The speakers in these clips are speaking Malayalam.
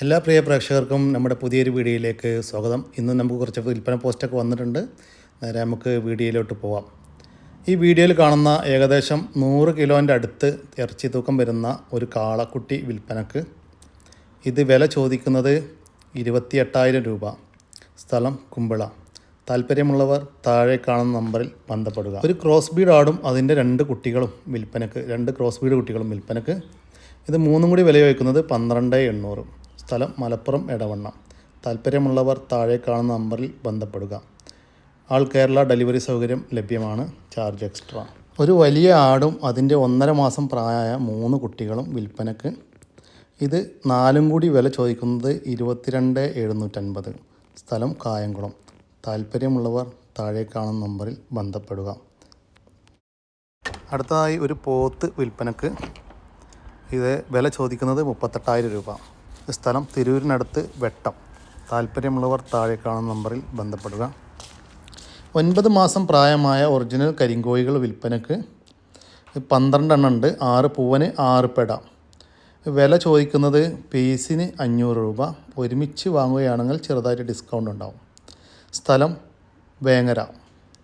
എല്ലാ പ്രിയ പ്രേക്ഷകർക്കും നമ്മുടെ പുതിയൊരു വീഡിയോയിലേക്ക് സ്വാഗതം. ഇന്ന് നമുക്ക് കുറച്ച് വിൽപ്പന പോസ്റ്റൊക്കെ വന്നിട്ടുണ്ട്. നേരെ നമുക്ക് വീഡിയോയിലോട്ട് പോവാം. ഈ വീഡിയോയിൽ കാണുന്ന ഏകദേശം നൂറ് കിലോന്റെ അടുത്ത് ഇറച്ചി തൂക്കം വരുന്ന ഒരു കാളക്കുട്ടി വിൽപ്പനക്ക്. ഇത് വില ചോദിക്കുന്നത് ഇരുപത്തി എട്ടായിരം രൂപ. സ്ഥലം കുമ്പിള. താല്പര്യമുള്ളവർ താഴെ കാണുന്ന നമ്പറിൽ ബന്ധപ്പെടുക. ഒരു ക്രോസ് ബീഡ് ആടും അതിന്റെ രണ്ട് കുട്ടികളും വിൽപ്പനക്ക് രണ്ട് ക്രോസ് ബീഡ് കുട്ടികളും വിൽപ്പനക്ക്. ഇത് മൂന്നും കൂടി വില ചോദിക്കുന്നത് പന്ത്രണ്ട് എണ്ണൂറ്. സ്ഥലം മലപ്പുറം എടവണ്ണ. താല്പര്യമുള്ളവർ താഴെ കാണുന്ന നമ്പറിൽ ബന്ധപ്പെടുക. ആൾ കേരള ഡെലിവറി സൗകര്യം ലഭ്യമാണ്. Charge extra. ഒരു വലിയ ആടും അതിന്റെ ഒന്നര മാസം പ്രായമായ മൂന്ന് കുട്ടികളും വിൽപ്പനക്ക്. ഇത് നാലും കൂടി വില ചോദിക്കുന്നത് ഇരുപത്തിരണ്ട് എഴുന്നൂറ്റൻപത്. സ്ഥലം കായംകുളം. താല്പര്യമുള്ളവർ താഴെ കാണുന്ന നമ്പറിൽ ബന്ധപ്പെടുക. അടുത്തതായി ഒരു പോത്ത് വിൽപ്പനക്ക്. ഇത് വില ചോദിക്കുന്നത് മുപ്പത്തെട്ടായിരം രൂപ. സ്ഥലം തിരൂരിനടുത്ത് വെട്ടം. താല്പര്യമുള്ളവർ താഴെ കാണുന്ന നമ്പറിൽ ബന്ധപ്പെടുക. ഒൻപത് മാസം പ്രായമായ ഒറിജിനൽ കരിങ്കോഴികൾ വിൽപ്പനക്ക് പന്ത്രണ്ടെണ്ണം ഉണ്ട്. ആറ് പൂവന് ആറ് പെട. വില ചോദിക്കുന്നത് പീസിന് അഞ്ഞൂറ് രൂപ. ഒരുമിച്ച് വാങ്ങുകയാണെങ്കിൽ ചെറുതായിട്ട് ഡിസ്കൗണ്ട് ഉണ്ടാവും. സ്ഥലം വേങ്ങര.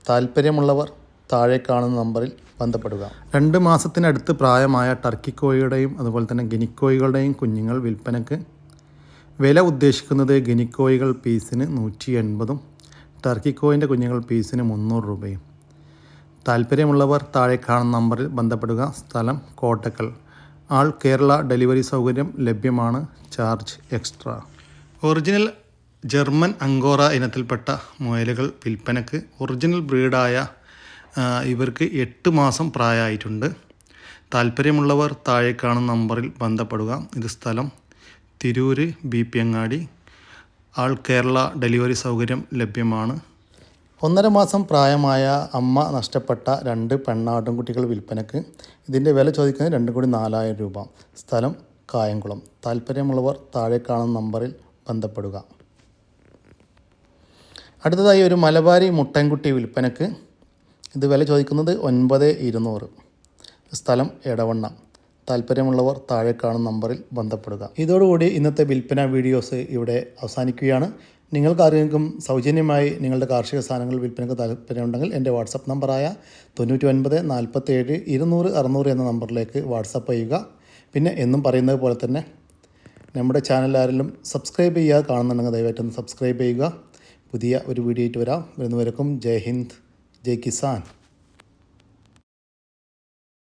താല്പര്യമുള്ളവർ താഴെ കാണുന്ന നമ്പറിൽ ബന്ധപ്പെടുക. രണ്ട് മാസത്തിനടുത്ത് പ്രായമായ ടർക്കി കോഴിയുടെയും അതുപോലെ തന്നെ ഗിനിക്കോഴികളുടെയും കുഞ്ഞുങ്ങൾ വിൽപ്പനക്ക് വില ഉദ്ദേശിക്കുന്നത് ഗിനിക്കോഴികൾ പീസിന് നൂറ്റി എൺപതും ടർക്കി കോയിന്റെ കുഞ്ഞുങ്ങൾ പീസിന് മുന്നൂറ് രൂപയും. താല്പര്യമുള്ളവർ താഴെ കാണുന്ന നമ്പറിൽ ബന്ധപ്പെടുക. സ്ഥലം കോട്ടക്കൽ. ആൾ കേരള ഡെലിവറി സൗകര്യം ലഭ്യമാണ്. Charge extra. Original German Angora ഇനത്തിൽപ്പെട്ട മുയലുകൾ വിൽപ്പനക്ക് ഒറിജിനൽ ബ്രീഡായ ഇവർക്ക് എട്ട് മാസം പ്രായമായിട്ടുണ്ട്. താല്പര്യമുള്ളവർ താഴെ കാണുന്ന നമ്പറിൽ ബന്ധപ്പെടുക. ഇത് സ്ഥലം തിരൂർ ബി പി അങ്ങാടി. ആൾ കേരള ഡെലിവറി സൗകര്യം ലഭ്യമാണ്. ഒന്നര മാസം പ്രായമായ അമ്മ നഷ്ടപ്പെട്ട രണ്ട് പെണ്ണാട്ടുംകുട്ടികൾ വിൽപ്പനക്ക്. ഇതിന്റെ വില ചോദിക്കുന്നത് രണ്ടും കൂടി നാലായിരം രൂപ. സ്ഥലം കായംകുളം. താല്പര്യമുള്ളവർ താഴെ കാണുന്ന നമ്പറിൽ ബന്ധപ്പെടുക. അടുത്തതായി ഒരു മലബാരി മുട്ടൻകുട്ടി വിൽപ്പനക്ക്. ഇത് വില ചോദിക്കുന്നത് ഒൻപത് ഇരുന്നൂറ്. സ്ഥലം എടവണ്ണ. താല്പര്യമുള്ളവർ താഴെ കാണുന്ന നമ്പറിൽ ബന്ധപ്പെടുക. ഇതോടുകൂടി ഇന്നത്തെ വിൽപ്പന വീഡിയോസ് ഇവിടെ അവസാനിക്കുകയാണ്. നിങ്ങൾക്ക് ആരെങ്കിലും സൗജന്യമായി നിങ്ങളുടെ കാർഷിക സാധനങ്ങൾ വിൽപ്പനയ്ക്ക് താല്പര്യമുണ്ടെങ്കിൽ എന്റെ വാട്സപ്പ് നമ്പറായ തൊണ്ണൂറ്റി ഒൻപത് നാൽപ്പത്തേഴ് ഇരുന്നൂറ് അറുന്നൂറ് എന്ന നമ്പറിലേക്ക് വാട്സപ്പ് ചെയ്യുക. പിന്നെ എന്നും പറയുന്നത് പോലെ തന്നെ നമ്മുടെ ചാനൽ ആരെങ്കിലും സബ്സ്ക്രൈബ് ചെയ്യുക കാണുന്നുണ്ടെങ്കിൽ ദയവായിട്ടൊന്ന് സബ്സ്ക്രൈബ് ചെയ്യുക. പുതിയ ഒരു വീഡിയോ ആയിട്ട് വരാം. വരുന്നവർക്കും ജയ് ഹിന്ദ്. ജയ് കിസാൻ